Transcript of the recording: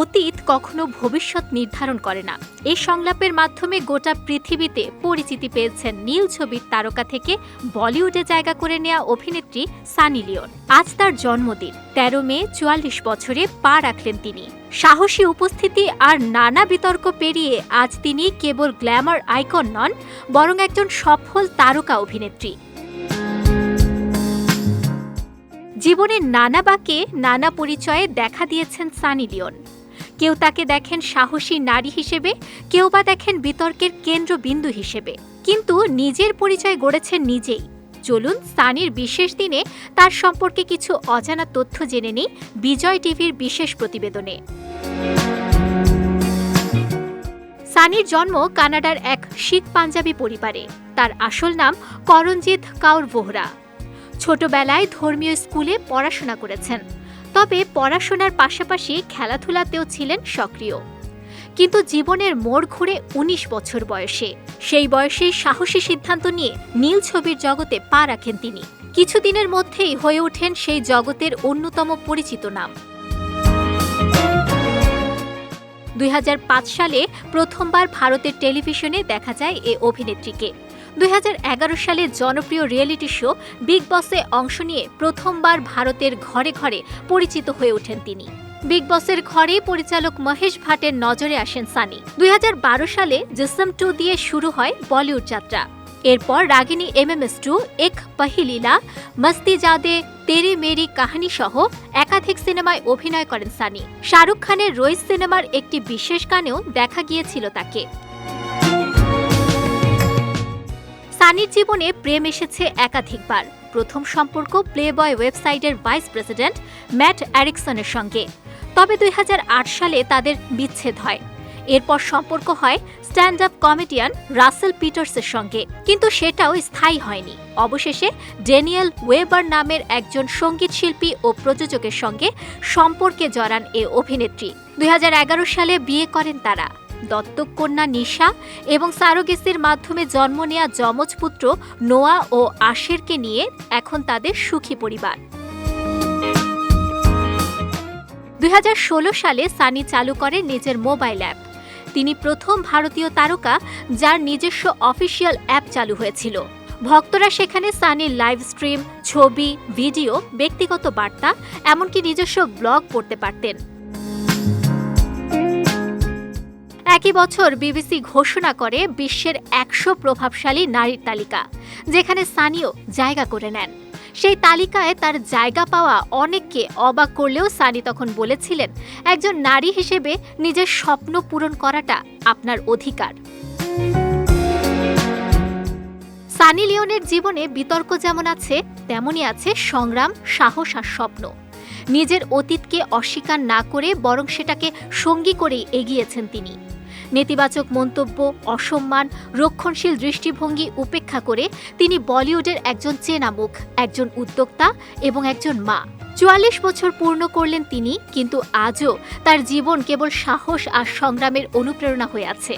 অতীত কখনো ভবিষ্যৎ নির্ধারণ করে না। এই সংলাপের মাধ্যমে গোটা পৃথিবীতে পরিচিতি পেয়েছেন নীল ছবির তারকা থেকে বলিউডে জায়গা করে নেওয়া অভিনেত্রী সানি লিওন। আজ তার জন্মদিন। তেরো মে, চুয়াল্লিশ বছরে পা রাখলেন তিনি। সাহসী উপস্থিতি আর নানা বিতর্ক পেরিয়ে আজ তিনি কেবল গ্ল্যামার আইকন নন, বরং একজন সফল তারকা অভিনেত্রী। জীবনের নানা বাঁকে নানা পরিচয়ে দেখা দিয়েছেন সানি লিওন। কেউ তাকে দেখেন সাহসী নারী হিসেবে, কেউ বা দেখেন বিতর্কের কেন্দ্রবিন্দু হিসেবে। কিন্তু নিজের পরিচয় গড়েছেন নিজেই। চলুন সানির বিশেষ দিনে তার সম্পর্কে কিছু অজানা তথ্য জেনে নিই বিজয় টিভির বিশেষ প্রতিবেদনে। সানির জন্ম কানাডার এক শিখ পাঞ্জাবি পরিবারে। তার আসল নাম করণজিৎ কাউর ভোহরা। ছোটবেলায় ধর্মীয় স্কুলে পড়াশোনা করেছেন। তবে পড়াশোনার পাশাপাশি খেলাধুলাতেও ছিলেন সক্রিয়। কিন্তু জীবনের মোড় ঘুরে ১৯ বছর বয়সে। সেই বয়সে সাহসী সিদ্ধান্ত নিয়ে নীল ছবির জগতে পা রাখেন তিনি। কিছুদিনের মধ্যেই হয়ে ওঠেন সেই জগতের অন্যতম পরিচিত নাম। দুই হাজার পাঁচ সালে প্রথমবার ভারতের টেলিভিশনে দেখা যায় এ অভিনেত্রীকে। দুই সালে জনপ্রিয় রিয়েলিটি শো বিগ বসে অংশ নিয়ে প্রথমবার ভারতের ঘরে ঘরে পরিচিত হয়ে ওঠেন তিনি। বিগ বসের ঘরে পরিচালক মহেশ ভাটের নজরে আসেন সানি। দুই হাজার বারো সালে জিসম টু দিয়ে শুরু হয় বলিউড যাত্রা। এরপর Ragini M M S two, এক পহিলীলা মস্তি জাদে, তেরে মেরি কাহানি সহ একাধিক সিনেমায় অভিনয় করেন সানি। শাহরুখ খানের রইস সিনেমার একটি বিশেষ গানেও দেখা গিয়েছিল তাকে। সানির জীবনে প্রেম এসেছে একাধিকবার। প্রথম সম্পর্ক প্লেবয় ওয়েবসাইটের ভাইস প্রেসিডেন্ট ম্যাট অ্যারিকসনের সঙ্গে। তবে দুই হাজার আট সালে তাদের বিচ্ছেদ হয়। এরপর সম্পর্ক হয় স্ট্যান্ড আপ কমেডিয়ান রাসেল পিটার্সের সঙ্গে। কিন্তু সেটাও স্থায়ী হয়নি। অবশেষে ড্যানিয়েল ওয়েবার নামের একজন সংগীত শিল্পী ও প্রযোজকের সঙ্গে সম্পর্কে জড়ান এ অভিনেত্রী। দুই হাজার এগারো সালে বিয়ে করেন তারা। দত্তক কন্যা নিশা এবং সারোগেসির মাধ্যমে জন্ম নেয়া যমজ পুত্র নোয়া ও আশেরকে নিয়ে এখন তাদের সুখী পরিবার। দু হাজার ষোলো সালে সানি চালু করেন নিজের মোবাইল অ্যাপ। তিনি প্রথম ভারতীয় তারকা যার নিজস্ব অফিসিয়াল অ্যাপ চালু হয়েছিল। ভক্তরা সেখানে সানির লাইভ স্ট্রিম, ছবি, ভিডিও, ব্যক্তিগত বার্তা, এমনকি নিজস্ব ব্লগ পড়তে পারতেন। একই বছর বিবিসি ঘোষণা করে বিশ্বের একশো প্রভাবশালী নারীর তালিকা, যেখানে সানিও জায়গা করে নেন। সেই তালিকায় তার জায়গা পাওয়া অনেককে অবাক করলেও সানি তখন বলেছিলেন, একজন নারী হিসেবে নিজের স্বপ্ন পূরণ করাটা আপনার অধিকার। সানি লিওনের জীবনে বিতর্ক যেমন আছে, তেমনই আছে সংগ্রাম, সাহস আর স্বপ্ন। নিজের অতীতকে অস্বীকার না করে বরং সেটাকে সঙ্গী করেই এগিয়েছেন তিনি। নেতিবাচক মন্তব্য, অসম্মান, রক্ষণশীল দৃষ্টিভঙ্গি উপেক্ষা করে তিনি বলিউডের একজন চেনা মুখ একজন উদ্যোক্তা এবং একজন মা। চুয়াল্লিশ বছর পূর্ণ করলেন তিনি, কিন্তু আজও তার জীবন কেবল সাহস আর সংগ্রামের অনুপ্রেরণা হয়ে আছে।